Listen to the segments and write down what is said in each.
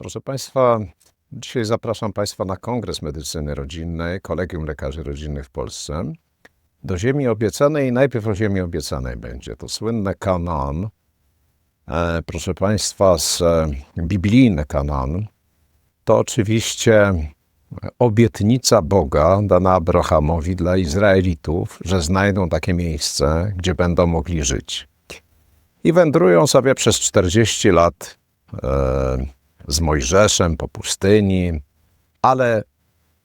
Proszę Państwa, dzisiaj zapraszam Państwa na Kongres Medycyny Rodzinnej, Kolegium Lekarzy Rodzinnych w Polsce. Do Ziemi Obiecanej, najpierw o Ziemi Obiecanej będzie to słynne Kanan. E, proszę Państwa, z e, biblijny Kanan to oczywiście obietnica Boga dana Abrahamowi dla Izraelitów, że znajdą takie miejsce, gdzie będą mogli żyć. I wędrują sobie przez 40 lat e, z Mojżeszem po pustyni, ale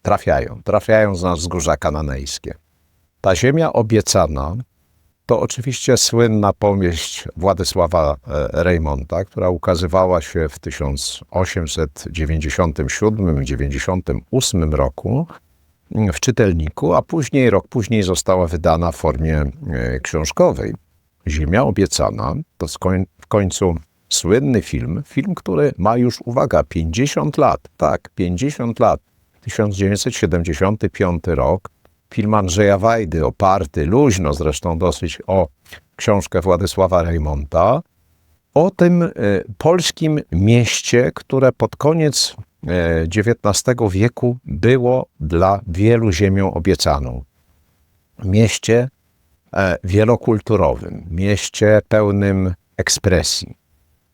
trafiają, trafiają na wzgórza kananejskie. Ta ziemia obiecana to oczywiście słynna powieść Władysława e, Reymonta, która ukazywała się w 1897-98 roku w czytelniku, a później, rok później została wydana w formie e, książkowej. Ziemia obiecana to w końcu słynny film, film, który ma już, uwaga, 50 lat, tak, 50 lat, 1975 rok, film Andrzeja Wajdy, oparty luźno zresztą dosyć o książkę Władysława Reymonta, o tym y, polskim mieście, które pod koniec XIX wieku było dla wielu ziemią obiecaną. Mieście e, wielokulturowym, mieście pełnym ekspresji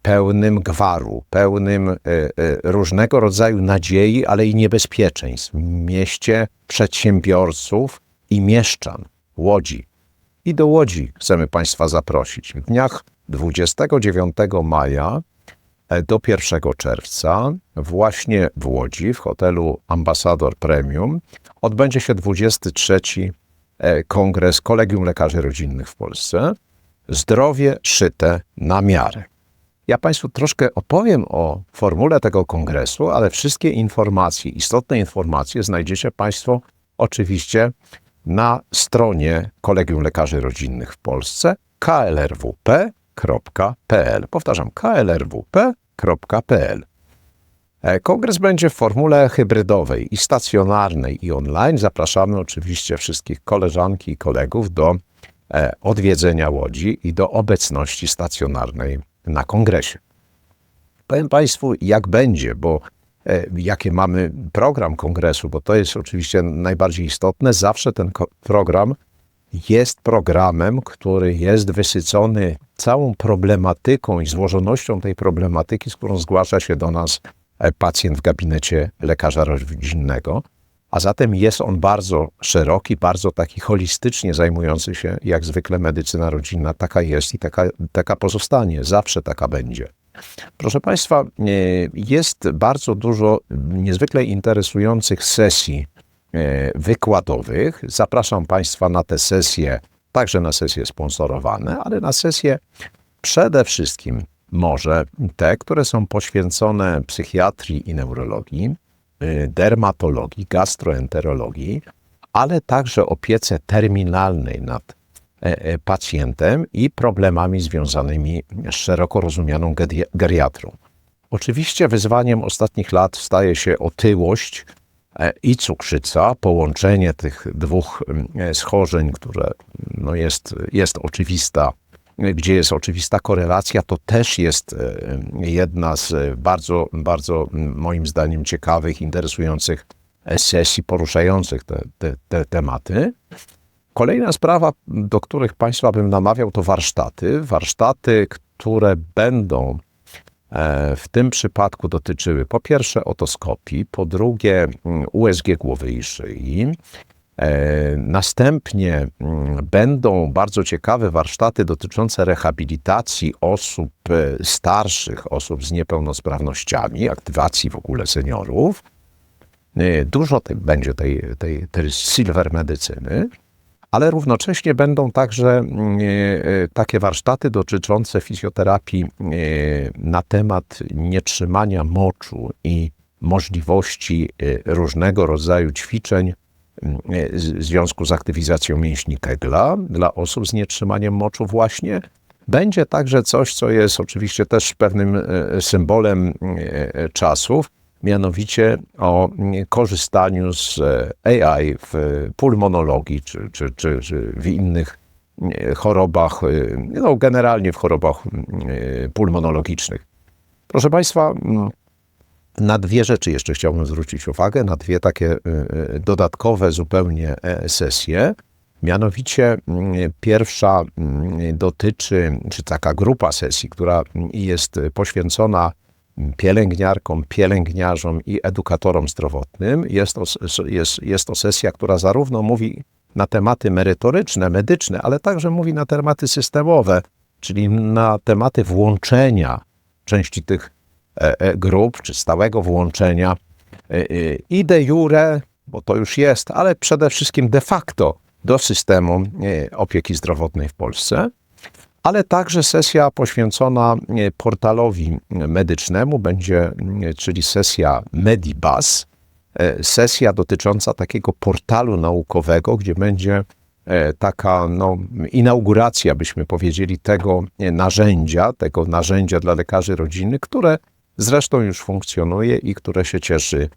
pełnym gwaru, pełnym y, y, różnego rodzaju nadziei, ale i niebezpieczeństw. Mieście przedsiębiorców i mieszczan, Łodzi. I do Łodzi chcemy Państwa zaprosić. W dniach 29 maja e, do 1 czerwca właśnie w Łodzi, w hotelu Ambasador Premium, odbędzie się 23 e, Kongres Kolegium Lekarzy Rodzinnych w Polsce. Zdrowie szyte na miarę. Ja Państwu troszkę opowiem o formule tego kongresu, ale wszystkie informacje, istotne informacje znajdziecie Państwo oczywiście na stronie Kolegium Lekarzy Rodzinnych w Polsce klrwp.pl. Powtarzam, klrwp.pl. E, kongres będzie w formule hybrydowej i stacjonarnej i online. Zapraszamy oczywiście wszystkich koleżanki i kolegów do e, odwiedzenia Łodzi i do obecności stacjonarnej na kongresie. Powiem Państwu, jak będzie, bo e, jaki mamy program kongresu, bo to jest oczywiście najbardziej istotne. Zawsze ten program jest programem, który jest wysycony całą problematyką i złożonością tej problematyki, z którą zgłasza się do nas e, pacjent w gabinecie lekarza rodzinnego. A zatem jest on bardzo szeroki, bardzo taki holistycznie zajmujący się, jak zwykle, medycyna rodzinna. Taka jest i taka, taka pozostanie, zawsze taka będzie. Proszę Państwa, e, jest bardzo dużo niezwykle interesujących sesji e, wykładowych. Zapraszam Państwa na te sesje, także na sesje sponsorowane, ale na sesje przede wszystkim może te, które są poświęcone psychiatrii i neurologii, dermatologii, gastroenterologii, ale także opiece terminalnej nad e, e, pacjentem i problemami związanymi z szeroko rozumianą geriatrą. Oczywiście wyzwaniem ostatnich lat staje się otyłość e, i cukrzyca, połączenie tych dwóch schorzeń, które no jest, jest oczywista gdzie jest oczywista korelacja, to też jest e, jedna z bardzo, bardzo moim zdaniem ciekawych, interesujących sesji poruszających te, te, te tematy. Kolejna sprawa, do których Państwa bym namawiał, to warsztaty. Warsztaty, które będą e, w tym przypadku dotyczyły po pierwsze otoskopii, po drugie USG głowy i szyi, E, następnie mm, będą bardzo ciekawe warsztaty dotyczące rehabilitacji osób e, starszych, osób z niepełnosprawnościami, aktywacji w ogóle seniorów. E, dużo tej, będzie tej, tej, tej silver medycyny, ale równocześnie będą także mm, takie warsztaty dotyczące fizjoterapii na temat nietrzymania moczu i możliwości różnego rodzaju ćwiczeń w związku z aktywizacją mięśni Kegla dla osób z nietrzymaniem moczu właśnie. Będzie także coś, co jest oczywiście też pewnym e, symbolem e, czasów, mianowicie o korzystaniu z AI w pulmonologii czy, czy, czy, czy w innych chorobach, no generalnie w chorobach pulmonologicznych. Proszę Państwa, Na dwie rzeczy jeszcze chciałbym zwrócić uwagę, na dwie takie y, y, dodatkowe zupełnie e, sesje. Mianowicie mm, pierwsza mm, dotyczy, czy taka grupa sesji, która jest poświęcona pielęgniarkom, pielęgniarzom i edukatorom zdrowotnym. Jest to, jest, jest to sesja, która zarówno mówi na tematy merytoryczne, medyczne, ale także mówi na tematy systemowe, czyli na tematy włączenia części tych grup, czy stałego włączenia e, i de jure, bo to już jest, ale przede wszystkim de facto do systemu opieki zdrowotnej w Polsce ale także sesja poświęcona portalowi medycznemu będzie, czyli sesja Medibus, sesja dotycząca takiego portalu naukowego, gdzie będzie taka no, inauguracja, byśmy powiedzieli, tego narzędzia, tego narzędzia dla lekarzy rodziny, które zresztą już funkcjonuje i które się cieszy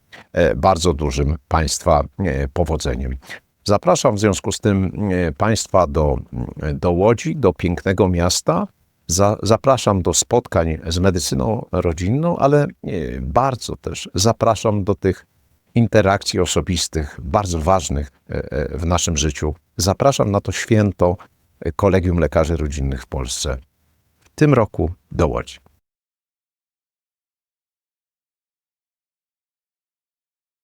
bardzo dużym Państwa powodzeniem. Zapraszam w związku z tym e, Państwa do, do Łodzi, do pięknego miasta. Za, zapraszam do spotkań z medycyną rodzinną, ale e, bardzo też zapraszam do tych interakcji osobistych, bardzo ważnych e, w naszym życiu. Zapraszam na to święto Kolegium Lekarzy Rodzinnych w Polsce. W tym roku do Łodzi.